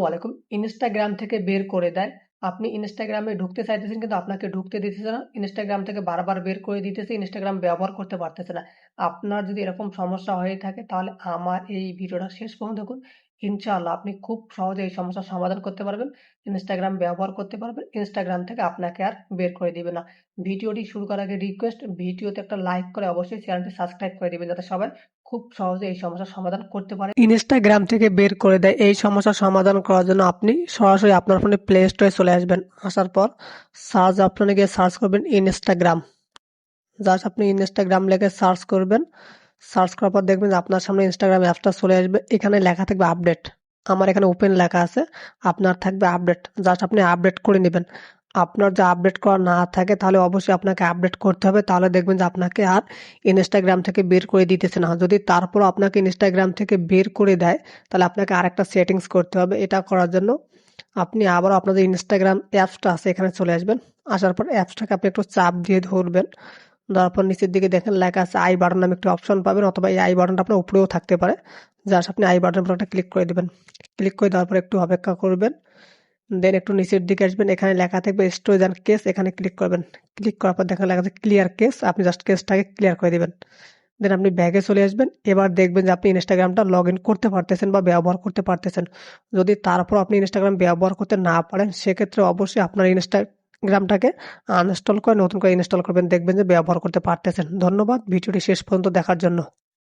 আসসালামু আলাইকুম। ইনস্টাগ্রাম থেকে বের করে দেয় আপনি ইনস্টাগ্রামে ঢুকতে চাইতেছেন কিন্তু আপনাকে ঢুকতে দিতেছে না। ইনস্টাগ্রাম থেকে বারবার বের করে দিতেছে ইনস্টাগ্রাম ব্যবহার করতে পারতেছে না। আপনার যদি এরকম সমস্যা হয়ে থাকে তাহলে আমার এই ভিডিওটা শেষ পর্যন্ত দেখুন। ইনশাআল্লাহ আপনি খুব সহজে এই সমস্যার সমাধান করতে পারবেন। ইনস্টাগ্রাম ব্যবহার করতে পারবেন। ইনস্টাগ্রাম থেকে আপনাকে আর বের করে দিবে না। ভিডিওটি শুরু করার আগে রিকোয়েস্ট ভিডিওতে একটা লাইক করে অবশ্যই চ্যানেলটি সাবস্ক্রাইব করে দিবেন যাতে সবাই খুব সহজে এই সমস্যার সমাধান করতে পারে। ইনস্টাগ্রাম থেকে বের করে দেয় এই সমস্যার সমাধান করার জন্য আপনি সরাসরি আপনার ফোনে প্লে স্টোরে চলে আসবেন। আসার পর সার্চ অপশনে গিয়ে সার্চ করবেন ইনস্টাগ্রাম জাস্ট আপনি ইনস্টাগ্রাম লেগে সার্চ করবেন। সার্চ করার পর দেখবেন আপনার সামনে ইনস্টাগ্রাম অ্যাপটা চলে আসবে। এখানে লেখা থাকবে আপডেট আমার এখানে ওপেন লেখা আছে। আপনার থাকবে আপডেট জাস্ট আপনি আপডেট করে নেবেন। আপনার যে আপডেট করা না থাকে, তাহলে অবশ্যই আপনাকে আপডেট করতে হবে। তাহলে দেখবেন যে আপনাকে আর ইনস্টাগ্রাম থেকে বের করে দিতেছে না। যদি তারপর আপনাকে ইনস্টাগ্রাম থেকে বের করে দেয়, তাহলে আপনাকে আরেকটা সেটিংস করতে হবে। এটা করার জন্য আপনি আবারও আপনাদের ইনস্টাগ্রাম অ্যাপসটা আছে, এখানে চলে আসবেন। আসার পর অ্যাপসটাকে আপনি একটু চাপ দিয়ে ধরবেন। ধরার পর নিচের দিকে দেখেন লেখা আছে আই বাটন নামে একটি অপশন পাবেন অথবা এই আই বাটনটা আপনার উপরেও থাকতে পারে। জাস্ট আপনি আই বাটন একটা ক্লিক করে দেবেন। ক্লিক করে দেওয়ার পর একটু অপেক্ষা করবেন। দেন একটু নিচের দিকে আসবেন। এখানে লেখা থাকবে স্টোরেজ অ্যান্ড কেস এখানে ক্লিক করবেন। ক্লিক করার পর দেখেন লেখা আছে ক্লিয়ার কেস আপনি জাস্ট কেসটাকে ক্লিয়ার করে দেবেন। দেন আপনি ব্যাগে চলে আসবেন। এবার দেখবেন যে আপনি ইনস্টাগ্রামটা লগ ইন করতে পারতেছেন বা ব্যবহার করতে পারতেছেন। যদি তারপর আপনি ইনস্টাগ্রাম ব্যবহার করতে না পারেন, সেক্ষেত্রে অবশ্যই আপনার ইনস্টাগ্রামটাকে আনইনস্টল করে, নতুন করে ইনস্টল করবেন, দেখবেন যে ব্যবহার করতে পারতেছেন। ধন্যবাদ, ভিডিওটি শেষ পর্যন্ত দেখার জন্য।